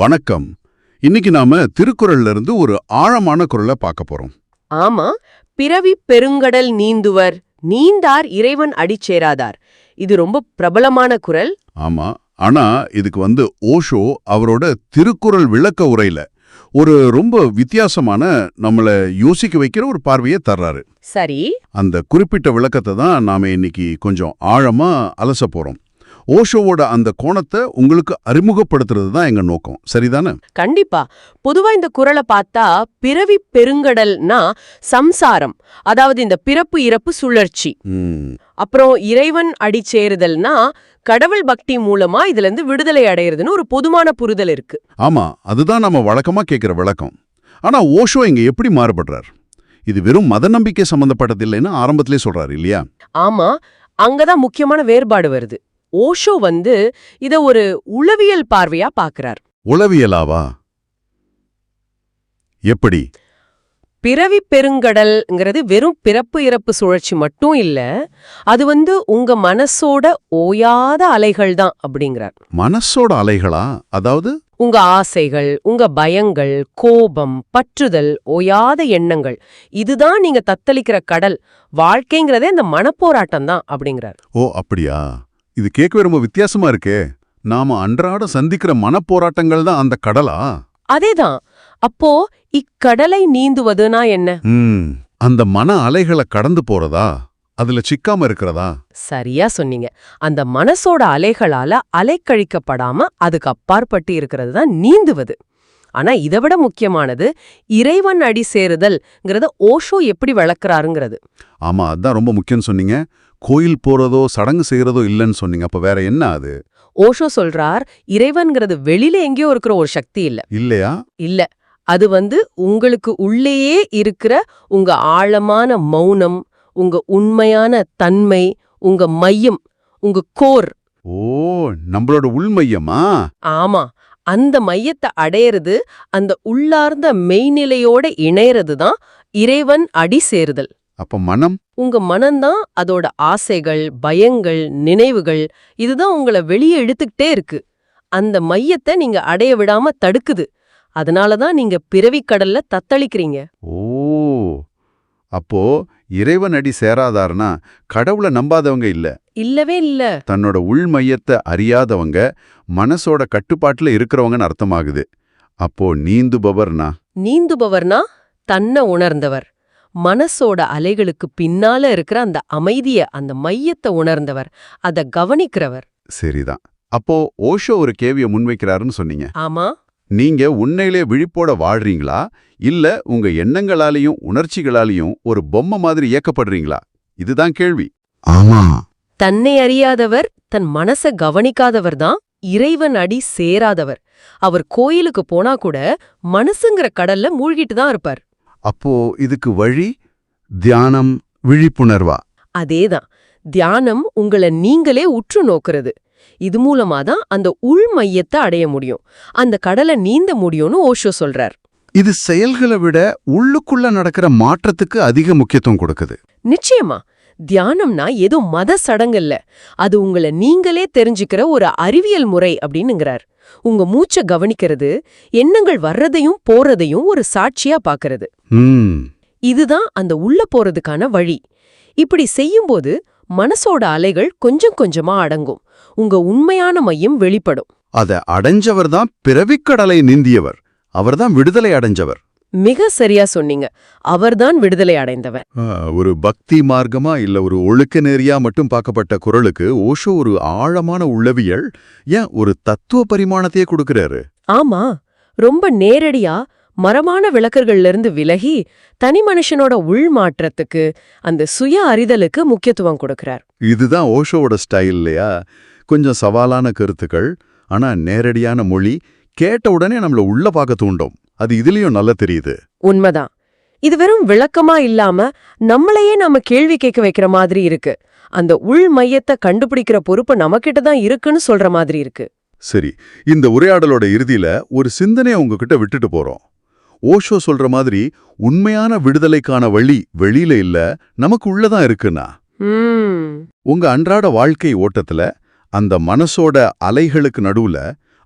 வணக்கம். இன்னைக்கு நாம திருக்குறள்ல இருந்து ஒரு ஆழமான குறளை பார்க்க போறோம். ஆமா பிறவி பெருங்கடல் நீந்துவர் நீந்தார் இறைவன் அடிச்சேராதார். இது ரொம்ப பிரபலமான குரல். ஆமா ஆனா இதுக்கு வந்து ஓஷோ அவரோட திருக்குறள் விளக்க உரையில ஒரு ரொம்ப வித்தியாசமான நம்மள யோசிக்க வைக்கிற ஒரு பார்வையை தர்றாரு. சரி. அந்த குறிப்பிட்ட விளக்கத்தை தான் நாம இன்னைக்கு கொஞ்சம் ஆழமா அலச போறோம். ஓஷோவோட அந்த கோணத்தை உங்களுக்கு அறிமுகப்படுத்துறது தான் எங்க நோக்கம். சரிதானே? கண்டிப்பா. பொதுவா இந்த குரலை பார்த்தா பிறவி பெருங்கடல்னா சம்சாரம் அதாவது இந்த பிறப்பு இறப்பு சுழற்சி. அப்புறம் இறைவன் அடிச்சேருதல்னா கடவுள் பக்தி மூலமா இதுல இருந்து விடுதலை அடையிறதுன்னு ஒரு பொதுமான புரிதல் இருக்கு. ஆமா அதுதான் நம்ம வழக்கமா கேட்கிற விளக்கம். ஆனா ஓஷோ இங்க எப்படி மாறுபடுறார்? இது வெறும் மத நம்பிக்கை சம்பந்தப்பட்டது இல்லைன்னு ஆரம்பத்திலே சொல்றாரு இல்லையா? ஆமா அங்கதான் முக்கியமான வேறுபாடு வருது. ஓஷோ வந்து இத ஒரு உளவியல் பார்வையா பாக்குறார் உளவியலாவா? எப்படி? பிறவி பெருங்கடல்ங்கிறது வெறும் பிறப்பு இறப்பு சுழற்சி மட்டும் இல்ல அது வந்து உங்க மனசோட ஓயாத அலைகள் தான் அப்படிங்கிறார். மனசோட அலைகளா? அதாவது? உங்க ஆசைகள் உங்க பயங்கள் கோபம் பற்றுதல் ஓயாத எண்ணங்கள் இதுதான் நீங்க தத்தளிக்கிற கடல் வாழ்க்கைங்கிறதே அந்த மனப்போராட்டம் தான் அப்படிங்கிறார். ஓ அப்படியா? இது கேட்கவே ரொம்ப வித்தியாசமா இருக்கே. நாம அன்றாட சந்திக்கிற மனப்போராட்டங்கள் தான் அந்த கடலா? அதேதான். அப்போ இக்கடலை நீந்துவதுனா என்ன? அந்த மன அலைகளை கடந்து போறதா? அதுல சிக்காம இருக்கிறதா? சரியா சொன்னீங்க. அந்த மனசோட அலைகளால அலைக்கழிக்கப்படாம அதுக்கு அப்பாற்பட்டு இருக்கிறது தான் நீந்துவது. ஆனா இதை விட முக்கியமானது இறைவன் அடி சேருதல்ங்கிறத ஓஷோ எப்படி விளக்குறாருங்கிறது. ஆமா அதான் ரொம்ப முக்கியம் சொன்னீங்க. கோயில் போறதோ சடங்கு செய்யறதோ இல்லைன்னு சொன்னீங்க. அப்ப வேற என்ன அது? ஓஷோ சொல்றார் இறைவன்கிறது வெளியில எங்கேயோ இருக்கிற ஒரு சக்தி இல்ல. இல்லையா? இல்ல. அது வந்து உங்களுக்கு உள்ளேயே இருக்கிற உங்க ஆழமான மௌனம் உங்க உண்மையான தன்மை உங்க மையம் உங்க கோர். ஓ நம்மளோட உள்மையமா ஆமா. அந்த மையத்தை அடையிறது அந்த உள்ளார்ந்த மெய்நிலையோட இணையறது தான் இறைவன் அடி சேருதல் அப்ப மனம்? உங்க மனம்தான் அதோட ஆசைகள் பயங்கள் நினைவுகள் இதுதான் உங்களை வெளியே இழுத்துக்கிட்டே இருக்கு. அந்த மையத்தை நீங்க அடைய விடாம தடுக்குது. அதனால தான் நீங்க பிறவிக் கடல்ல தத்தளிக்கிறீங்க. ஓ! அப்போ இறைவன் அடி சேராதார்னா கடவுளை நம்பாதவங்க இல்ல? இல்லவே இல்ல. தன்னோட உள் மையத்தை அறியாதவங்க மனசோட கட்டுப்பாட்டுல இருக்கிறவங்கன்னு அர்த்தமாகுது. அப்போ நீந்துபவர்னா? நீந்துபவர்னா தன்னை உணர்ந்தவர். மனசோட அலைகளுக்கு பின்னால இருக்கிற அந்த அமைதிய அந்த மையத்தை உணர்ந்தவர். அத கவனிக்கிறவர். சரிதான். அப்போ ஓஷோ ஒரு கேவிய முன்வைக்கிறாருன்னு சொன்னீங்க. ஆமா. நீங்க உண்மையிலே விழிப்போட வாழ்றீங்களா? இல்ல உங்க எண்ணங்களாலையும் உணர்ச்சிகளாலையும் ஒரு பொம்மை மாதிரி இயக்கப்படுறீங்களா? இதுதான் கேள்வி. ஆமா. தன்னை அறியாதவர் தன் மனச கவனிக்காதவர் தான் இறைவன் அடி சேராதவர். அவர் கோயிலுக்கு போனா கூட மனசுங்கிற கடல்ல மூழ்கிட்டு தான் இருப்பார். அப்போ இதுக்கு வழி தியானம் விழிப்புணர்வா? அதேதான். தியானம் உங்களை நீங்களே உற்று நோக்குறது. இது மூலமா தான் அந்த உள் மையத்தை அடைய முடியும். அந்த கடலை நீந்த முடியும்னு ஓஷோ சொல்றார். இது செயல்களை விட உள்ளுக்குள்ள நடக்கிற மாற்றத்துக்கு அதிக முக்கியத்துவம் கொடுக்குது. நிச்சயமா. தியானம்னா ஏதோ மத சடங்கல்ல. அது உங்களை நீங்களே தெரிஞ்சுக்கிற ஒரு அறிவியல் முறை அப்படின்னுங்கிறார். உங்க மூச்சை கவனிக்கிறது எண்ணங்கள் வர்றதையும் போறதையும் ஒரு சாட்சியா பாக்குறது. இதுதான் அந்த உள்ள போறதுக்கான வழி. இப்படி செய்யும்போது மனசோட அலைகள் கொஞ்சம் கொஞ்சமா அடங்கும். உங்க உண்மையான மையம் வெளிப்படும். அத அடைஞ்சவர் தான் பிறவிக்கடலை நீந்தியவர். அவர்தான் விடுதலை அடைஞ்சவர். மிக சரியா சொன்னீங்க. அவர்தான் விடுதலை அடைந்தவர். ஒரு பக்தி மார்க்கமா இல்ல ஒரு ஒழுக்க நெறியா மட்டும் பார்க்கப்பட்ட குரலுக்கு ஓஷோ ஒரு ஆழமான உள்ளவியல் ஏன் ஒரு தத்துவ பரிமாணத்தையே கொடுக்கறாரு? ஆமா. ரொம்ப நேரடியா மரமான விளக்கங்கள்ல இருந்து விலகி தனி மனுஷனோட உள் மாற்றத்துக்கு அந்த சுய அறிதலுக்கு முக்கியத்துவம் கொடுக்கிறார். இதுதான் ஓஷோவோட ஸ்டைல் இல்லையா? கொஞ்சம் சவாலான கருத்துக்கள் ஆனா நேரடியான மொழி கேட்ட உடனே நம்மள உள்ள பார்க்க தூண்டும். அது இதுலயும் நல்லா தெரியுது. உண்மைதான். இது வெறும் விளக்கமா இல்லாம நம்மளையே நம்ம கேள்வி கேட்க வைக்கிற மாதிரி இருக்கு. அந்த உள் மையத்தை கண்டுபிடிக்கிற பொறுப்பு நம்மகிட்ட தான் இருக்குன்னு சொல்ற மாதிரி இருக்கு. சரி இந்த உரையாடலோட இறுதியில ஒரு சிந்தனையை உங்ககிட்ட விட்டுட்டு போறோம். ஓஷோ சொல்ற மாதிரி உண்மையான விடுதலைக்கான வழி வெளியில இல்ல நமக்கு உள்ளதான் இருக்குன்னா? உங்க அன்றாட வாழ்க்கை ஓட்டத்துல அந்த மனசோட அலைகளுக்கு நடுவுல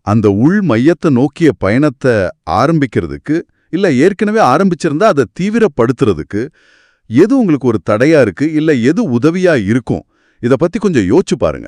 அந்த உள் மையத்தை நோக்கிய பயணத்தை ஆரம்பிக்கிறதுக்கு இல்ல ஏற்கனவே ஆரம்பிச்சிருந்தா அதை தீவிரப்படுத்துறதுக்கு எது உங்களுக்கு ஒரு தடையா இருக்கு இல்ல எது உதவியா இருக்கும் இத பத்தி கொஞ்சம் யோசிச்சு பாருங்க.